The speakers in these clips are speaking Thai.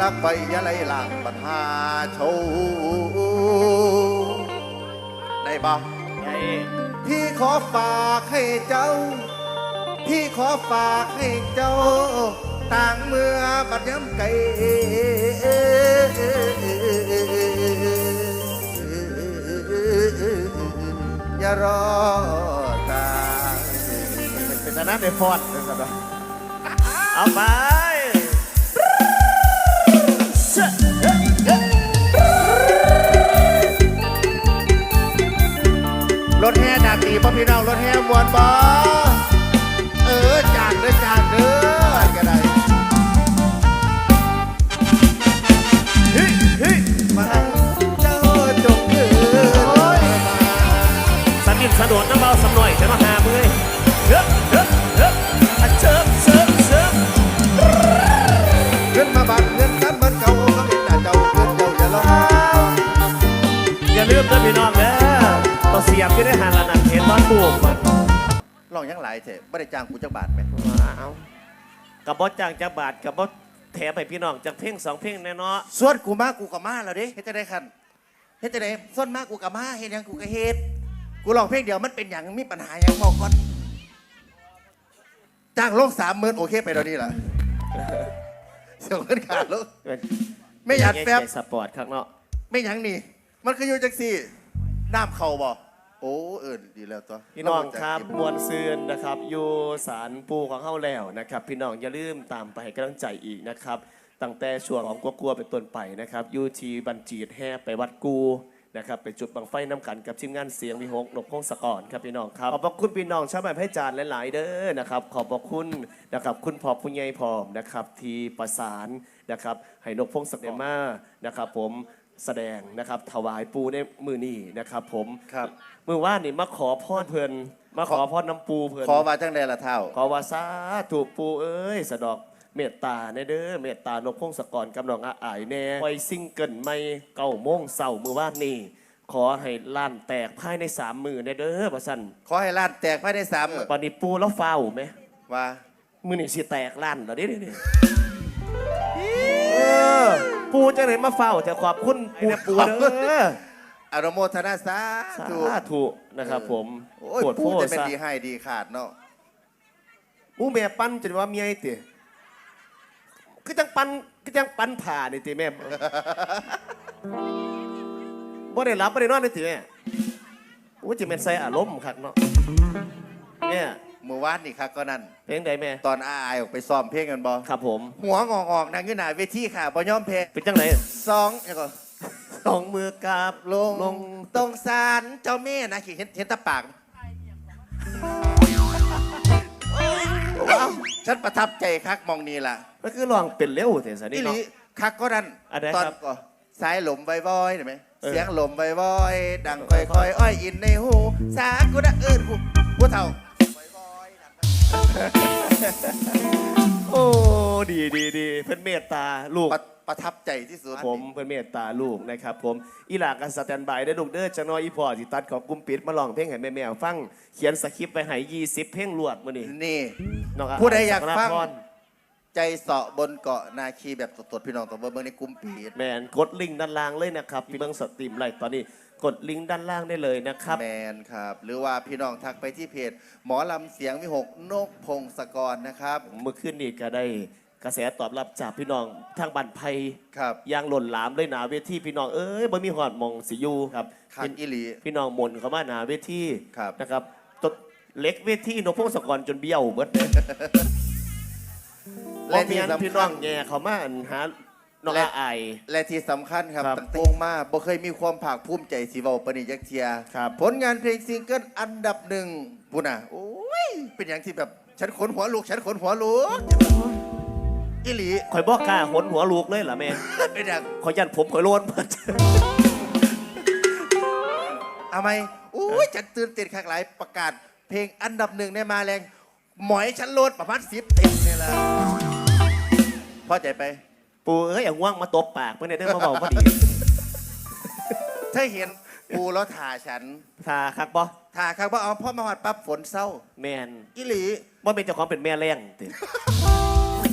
รักไปยะไรหลังปัญหาโชว์ได้บ่ไงพี่ขอฝากให้เจ้า พี่ขอฝากให้เจ้า ต่างเมื่อบัดย้ำไกลอย่ารอตายเป็นชนะในฟอดเป็นสัตว์เอาไป พี่น้องรถแห่มวนบ่เออจากเด้อจากเด้อก็ได้ฮ้ยเฮ้ยมาเจ้าจงเกิดสนิทสนวนน้ำเบาสำหน่อยจะมาหาเมื่อยเฮ้ยเฮ้ยเฮ้ยอะเชิบเชิบเชิบเงินมาบัดเงินกันเหมือนเก่าเขาเป็นแต่เจ้าเงินเจ้าอย่าลองอย่าลืมนะพี่น้องนะต่องเสียบที่ได้หัน วกมันลองยังหลายเถอะไม่ได้จ้างกูจักบาทไหมเอากับบอสจ้างจากบาทกับบอสแถมให้พี่น้องจากเพลงสองเพลงแน่เนาะส่วนกูมากูกับมาแล้วเด้เฮ็ดจะได้คันเฮ็ดจะได้ส่วนมากกูกับมาเฮ็ดหยังกูก็เฮ็ดกูลองเพลงเดียวมันเป็นอย่างมีปัญหาอย่างพอก่อนจ้างลงสามหมื่นโอเคไปเดี๋ยวนี้ล่ะเสียเงินขาดแล้วไม่อยากแป๊บใจสปอร์ตครับเนาะไม่หยังนี่ มันคืออยู่จังสี่น้ำเข่าบ่ โอ้เออดีแล้วตัวพี่น้องครับเามวลซืนนะครับอยู่สารปูของเฮาแล้วนะครับ พี่น้องอย่าลืมตามไปให้กำลังใจอีกนะครับตั้งแต่ช่วงของกัวกัวๆเป็นต้นไปนะครับอยูทีบันจีดแห่ไปวัดกูนะครับไปจุดบังไฟน้ำกันกับทีมงานเสียงวิหกนกพงศกรครับพี่น้องครับขอบพระคุณพี่น้องชาวบ้านให้จานหลายๆเด้อนะครับขอบพระคุณนะครับคุณพ่อผู้ใหญ่พร้อมนะครับที่ประสานนะครับให้นกพงศกรมานะครับผม แสดงนะครับ ถวายปูในมือนี้นะครับ ผมครับ มื่อว่านนี่มาขอพรเพิ่นมาขอพรน้ำปูเพิ่นขอมาจังใดละเท่า ขอว่าสาถูกปูเอ้ยสะดอกเมตตาในเด้อเมตตานกพงศกรกำลังอาอายแน่ปล่อยซิงเกิลไม่เก้าโมงเศร้ามือว่านนี่ขอให้ล้านแตกภายในสามมือในเด้อประสันขอให้ร้านแตกภายในสามมื้อปานนี้ปูแล้วเฝ้าไหมว่ามือนี่สิแตกล้านแล้วเด้นี่เออ ปูจะไหนมาเฝ้าจะขอบคุณปูปูเด้ออนุโมทนาสาสาธุธุนะครับ ผมโอ้ยปวดพูดโพจะเป็นซะดีให้ดีขาดเนาะอู้แม่ปั้นจนว่าเมียไอ้เต๋คือจังปั้นคือจังปั้นผ่านี่ติแม่บ่ได้รับบ่ได้นอนนี่ติแม่อู้จะเป็นใส่อารมณ์คักเนาะเนี่ย เมื่อวานนี่ครับก็นั่น เพลงใดแม่ ตอนอาอายออกไปซ้อมเพลงกันบอครับผม หัวงอกออกนางอยู่หน้าเวทีค่ะบ่ยอมเพลเป็นจังไหนสองแล้วก็สองมือกราบลงลงตรงศาลเจ้าแม่นะเห็นเห็นตาปากว้าวฉันประทับใจคักมองนี่ล่ะก็คือลองเป็นเร็วแต่สันนี่นี่หลีเนาะ คักก็นั่นอันไหนตอนครับก็สายหลมใบวอยเห็นไหมเออ เสียงหลมใบวอย ดังค่อยๆอ้อยอินในหู สากุระเอิญหูผู้เฒ่า โอ้ ดีดีดีเพิ่นเมตตาลูก ประประทับใจที่สุดผมเพื่อนเมตตาลูกนะครับผมอีหลากันสแตนบายได้อลูกเด้อจังน้อยอีพ่อสิตัดของกลุ่มปิดมาลองเพลงให้แม่ๆฟังเขียนสคริปต์ไปให้20เพลงรวดมื้อนี้นี่ น้องะผู้ใดอยากสัฟังพรใจเสาะบนเกาะนาคีแบบสดๆพี่น้องตัวเบิ่งในกลุ่มปีด แมนกดลิงก์ด้านล่างเลยนะครับพี่เบิ้งสตรีมไลฟ์ตอนนี้ กดลิงก์ด้านล่างได้เลยนะครับ แมนครับ หรือว่าพี่น้องทักไปที่เพจ หมอลำเสียงวิหกนกพงศกรนะครับ เมื่อคืนนี้ก็ได้กระแสตอบรับจากพี่น้องทางบันไพครับ ยางหล่นหลามเลยหนาเวทีพี่น้องเอ้ยบ่มีหอดหมองสิอยูครับคักอิลี พี่น้องมนต์เข้ามาหนาเวทีครับ นะครับตดเล็กเวทีนกพงศกรจนเบี้ยวเบิดเลย และและที่ที่สำคัญพี่น้องแง่เขามาอันหา น้องอาอาย และที่สำคัญครับครับตั้งแต่วงมาบ่เคยมีความภาคภูมิใจสิเว้าปานนิยักเทียครับ ผลงานเพลงซิงเกิลอันดับหนึ่งบุญน่ะโอ้ย เป็นอย่างที่แบบ ฉันขนหัวลูกฉันขนหัวลูกอิลี ข่อยบอกกล้าหนหัวลูกเลยเหรอแม่ เป็นอย่างข่อยยันผมข่อยโลนเบิดเอาไหมอุ้ย ฉันตื่นเต้นคักหลายประกาศ เพลงอันดับหนึ่งในมาแรง หมอยฉันโลดประมาณสิบเต็มเนี่ยละพอใจไป ปูเอ้ยอย่างว่างมาตบปากเพื่อนได้มาเบาพอดีถ้าเห็นปูแล้วถ่าฉัน ทาคักบ่ถ่าครับว่าเอาพ่อมาหอดปั๊บฝนเศร้าแมนอิหลีว่าเป็นเจ้าของเป็นแม่แรงติ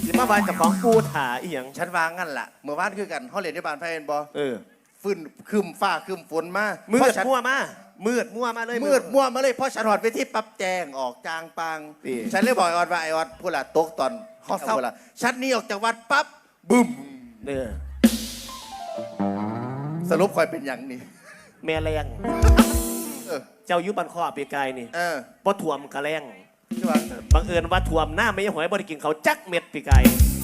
สิมาบานเจากของปูถาอีหยังฉันวางงั้นล่ะเมื่อวานคือกันเขาเรียนที่บ้านไพ่เอ็นบอเออฟื้นคืมฟ้าคืมฝนมามืเพดราะฉันมั่วมามืดมั่วมาเลย มืดมั่วมาเลยเพราะฉันหอดไปที่ปั๊บแจงออกจางปังนี่ ฉันเลยบอกไอออดว่าไอออดพูดละตกตอนฮอตเศร้าละฉันหนี่ออกจากวัดปั๊บ บึ้มเออสรุปคอยเป็นอย่างนี้ แม่แรงเออ เจ้าอยุบันข้อปีกายนี่เออบ่ถ่วมกะแรงที่ว่าบังเอิญว่าถ่วมหน้าไม่ยหอยบ่ได้กินเขาวจักเม็ดปีกายเ